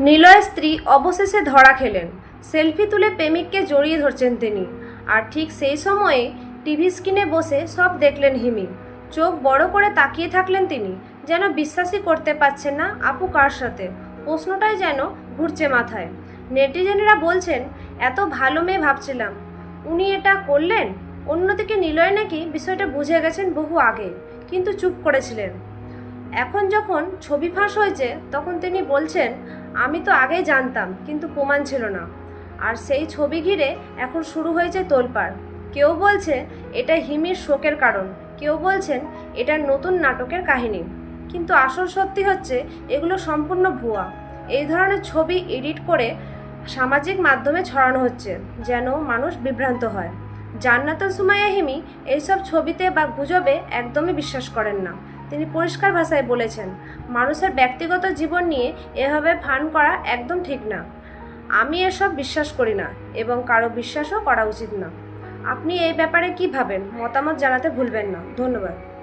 নিলয়ের স্ত্রী অবশেষে ধরা খেলেন। সেলফি তুলে প্রেমিককে জড়িয়ে ধরছেন তিনি। আর ঠিক সেই সময়ে টিভি স্ক্রিনে বসে সব দেখলেন হিমি। চোখ বড় করে তাকিয়ে থাকলেন তিনি, যেন বিশ্বাসই করতে পারছেন না আপু কার সাথে। প্রশ্নটাই যেন ঘুরছে মাথায়। নেটিজেনেরা বলছেন, এত ভালো মেয়ে ভাবছিলাম। উনি এটা করলেন? অন্যদিকে নিলয় নাকি বিষয়টা বুঝে গেছেন বহু আগে, কিন্তু চুপ করেছিলেন। এখন যখন ছবি ফাঁস হয়েছে, তখন তিনি বলছেন আমি তো আগেই জানতাম, কিন্তু প্রমাণ ছিল না। আর সেই ছবি ঘিরে এখন শুরু হয়েছে তোলপাড়। কেউ বলছে এটা হিমির শোকের কারণ, কেউ বলছেন এটা নতুন নাটকের কাহিনী। কিন্তু আসল সত্যি হচ্ছে এগুলো সম্পূর্ণ ভুয়া। এই ধরনের ছবি এডিট করে সামাজিক মাধ্যমে ছড়ানো হচ্ছে, যেন মানুষ বিভ্রান্ত হয়। জান্নাতুল সুমাইয়া হিমি এইসব ছবিতে বা গুজবে একদমই বিশ্বাস করেন না। তিনি পরিষ্কার ভাষায় বলেছেন, মানুষের ব্যক্তিগত জীবন নিয়ে এভাবে ফান করা একদম ঠিক না। আমি এসব বিশ্বাস করি না এবং কারও বিশ্বাসও করা উচিত না। আপনি এই ব্যাপারে কি ভাবেন? মতামত জানাতে ভুলবেন না। ধন্যবাদ।